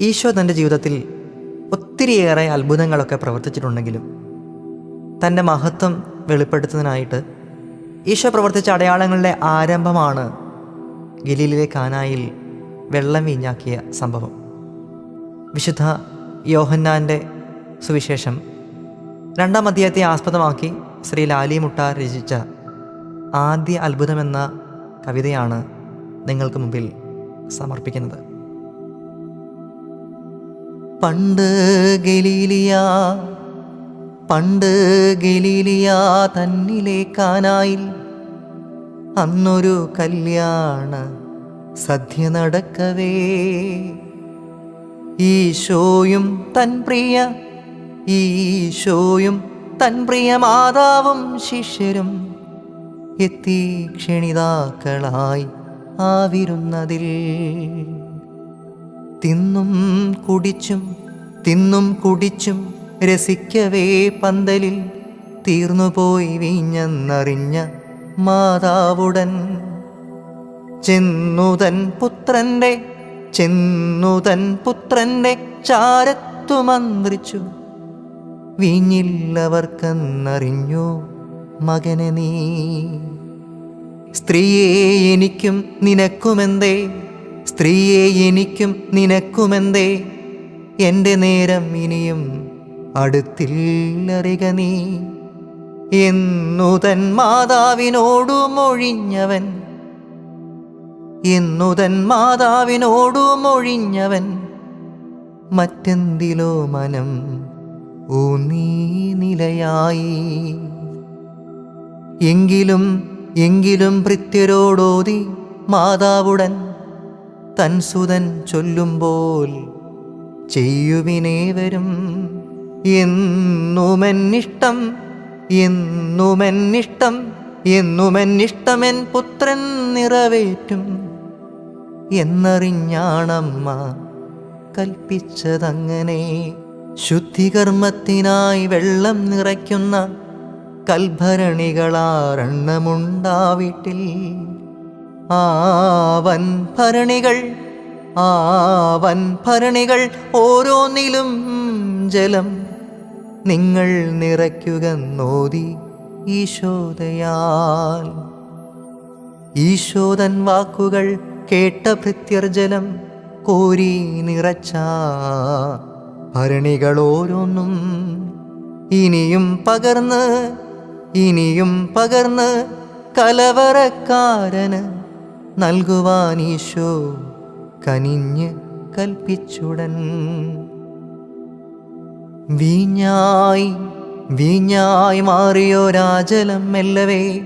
ഈശോ തന്റെ ജീവിതത്തിൽ ഒത്തിരിയേറെ അത്ഭുതങ്ങളൊക്കെ പ്രവർത്തിച്ചിട്ടുണ്ടെങ്കിലും തന്റെ മഹത്വം വെളിപ്പെടുത്തുന്നതിനായിട്ട് ഈശോ പ്രവർത്തിച്ച അടയാളങ്ങളുടെ ആരംഭമാണ് ഗലീലിലെ കാനായിൽ വെള്ളം വീഞ്ഞാക്കിയ സംഭവം. വിശുദ്ധ യോഹന്നാന്റെ സുവിശേഷം രണ്ടാം അധ്യായത്തെ ആസ്പദമാക്കി ശ്രീ ലാലി മുട്ട രചിച്ച ആദ്യ അത്ഭുതമെന്ന കവിതയാണ് നിങ്ങൾക്ക് മുമ്പിൽ സമർപ്പിക്കുന്നത്. പണ്ട് ഗലീലിയ പണ്ട് ഗലീലിയ തന്നിലെ കാനായിൽ. അന്നൊരു കല്യാണ സദ്യ നടക്കവേ. ഈശോയും തൻ പ്രിയ ഈശോയും തൻ പ്രിയ മാതാവും ശിഷ്യരും എത്തി ക്ഷണിതാക്കളായി ആവിരുന്നതിൽ. തിന്നും കുടിച്ചും തിന്നും കുടിച്ചും രസിക്കവേ പന്തലിൽ. തീർന്നുപോയി വീഞ്ഞെന്നറിഞ്ഞ മാതാവുടൻ. ചെന്നുതൻ പുത്രന്റെ ചെന്നുതൻ പുത്രന്റെ ചാരത്തു മന്ത്രിച്ചു. വീഞ്ഞില്ലവർക്കെന്നറിഞ്ഞു മകനെ നീ. സ്ത്രീയെ എനിക്കും നിനക്കുമെന്തേ? സ്ത്രീയെ എനിക്കും നിനക്കുമെന്തേ? എന്റെ നേരം ഇനിയും അടുത്തില്ലറിക നീ. എന്നു തൻ മാതാവിനോടു മൊഴിഞ്ഞവൻ. എന്നു തൻ മാതാവിനോടു മൊഴിഞ്ഞവൻ. മറ്റെന്തിലോ മനം ഊന്നീ നിലയായി. എങ്കിലും എങ്കിലും ഭൃത്യരോടോതി മാതാവുടൻ തൻ സുതൻ ചൊല്ലുമ്പോൾ ചെയ്യുവിനേവരും എന്നുമെന്നിഷ്ടം എന്നുമെന്നിഷ്ടം എന്നുമെന്നിഷ്ടമെൻ പുത്രൻ നിറവേറ്റും എന്നറിഞ്ഞാണമ്മ കൽപ്പിച്ചതങ്ങനെ. ശുദ്ധികർമ്മത്തിനായി വെള്ളം നിറയ്ക്കുന്ന കൽഭരണികളാറെണ്ണമുണ്ടാവീട്ടിൽ ആവൻ ഭരണികൾ ആവൻ ഭരണികൾ ഓരോന്നിലും ജലം. നിങ്ങൾ നിറയ്ക്കുക നോതി ഈശോദയാൽ. ഈശോദൻ വാക്കുകൾ കേട്ട ഭൃത്യർ ജലം കോരി നിറച്ച ഭരണികൾ ഓരോന്നും. ഇനിയും പകർന്ന് ഇനിയും പകർന്ന് കലവറക്കാരന് നൽകുവാൻ ഈശോ കനിഞ്ഞ് കൽപ്പിച്ചുടൻ. വീഞ്ഞായി വീഞ്ഞായി മാറിയോ രാജലം മെല്ലവേ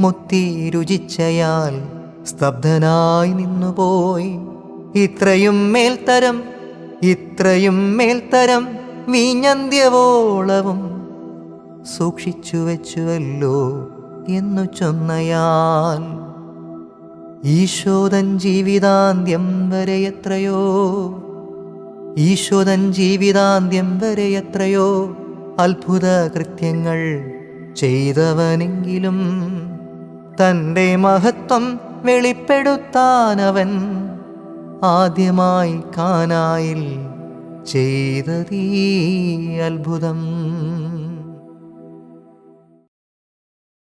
മുത്തി രുചിച്ചയാൽ സ്തബ്ധനായി നിന്നുപോയി. ഇത്രയും മേൽത്തരം ഇത്രയും മേൽത്തരം വീഞ്ഞന്ത്യവോളവും സൂക്ഷിച്ചു വെച്ചുവല്ലോ എന്നു ചൊന്നയാൽ. ഈശോദൻ ജീവിതാന്ത്യം വരെ എത്രയോ? ഈശോദൻ ജീവിതാന്ത്യം വരെ എത്രയോ? അത്ഭുത കൃത്യങ്ങൾ ചെയ്തവനെങ്കിലും തന്റെ മഹത്വം വെളിപ്പെടുത്താനവൻ ആദ്യമായി കാനായിൽ ചെയ്തതീ അത്ഭുതം.